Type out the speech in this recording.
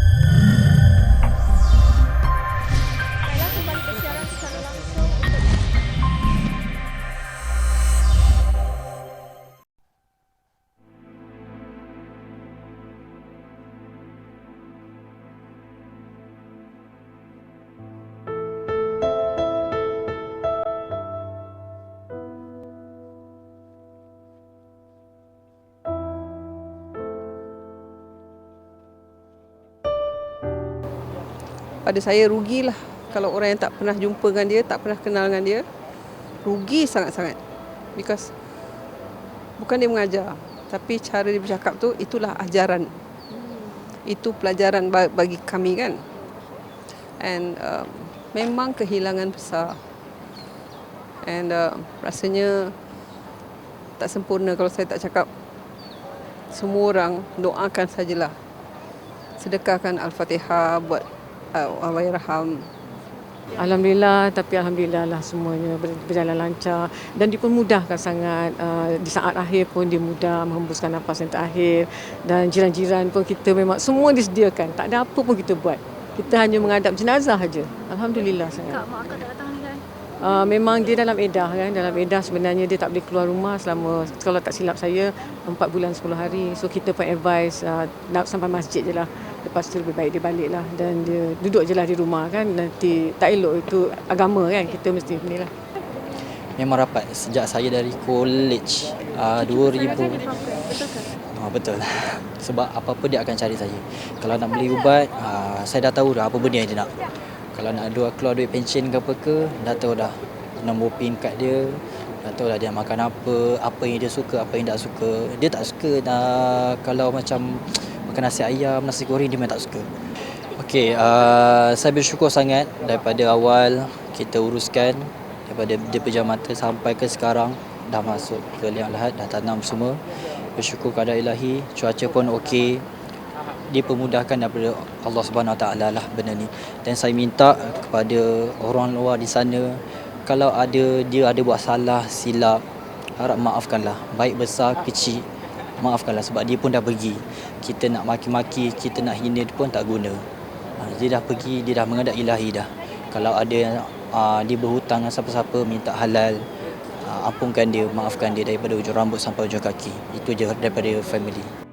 you pada saya rugilah kalau orang yang tak pernah jumpa dengan dia, tak pernah kenal dengan dia, rugi sangat-sangat. Because bukan dia mengajar, tapi cara dia bercakap tu itulah ajaran. Itu pelajaran ba- bagi kami kan. And um, memang kehilangan besar. And uh, rasanya tak sempurna kalau saya tak cakap semua orang doakan sajalah sedekahkan Al-Fatihah buat uh, Allahyarham. Alhamdulillah tapi alhamdulillah lah semuanya ber- berjalan lancar. Dan dia pun mudahkan sangat uh, di saat akhir pun dia mudah menghembuskan nafas yang terakhir. Dan jiran-jiran pun kita memang semua disediakan. Tak ada apa pun kita buat. Kita hanya menghadap jenazah saja alhamdulillah sangat. Kak Mak Akak tak datang ni kan? Uh, memang dia dalam edah kan? Dalam edah sebenarnya dia tak boleh keluar rumah selama kalau tak silap saya 4 bulan 10 hari. So kita pun advise uh, nak sampai masjid je lah lepas tu lebih baik dia balik lah dan dia duduk je lah di rumah kan nanti tak elok itu agama kan kita mesti ni lah Memang rapat sejak saya dari college uh, 2000 Betul ke? Ah, betul. Sebab apa-apa dia akan cari saya. Kalau nak beli ubat, ah, saya dah tahu dah apa benda yang dia nak. Kalau nak dua keluar duit pension ke apa ke, dah tahu dah nombor pin kad dia. Dah tahu dah dia makan apa, apa yang dia suka, apa yang tak suka. Dia tak suka dah kalau macam makan nasi ayam, nasi goreng dia memang tak suka. Okey, uh, saya bersyukur sangat daripada awal kita uruskan daripada dia pejam mata sampai ke sekarang dah masuk ke liang lahat, dah tanam semua. Bersyukur kepada ilahi, cuaca pun okey. Dipermudahkan daripada Allah Subhanahu Taala lah benda ni. Dan saya minta kepada orang luar di sana kalau ada dia ada buat salah, silap, harap maafkanlah. Baik besar, kecil, maafkanlah sebab dia pun dah pergi. Kita nak maki-maki, kita nak hina dia pun tak guna. Ha, Dia dah pergi, dia dah menghadap ilahi dah. Kalau ada uh, dia berhutang dengan siapa-siapa minta halal, uh, ampunkan dia, maafkan dia daripada ujung rambut sampai ujung kaki. Itu je daripada family.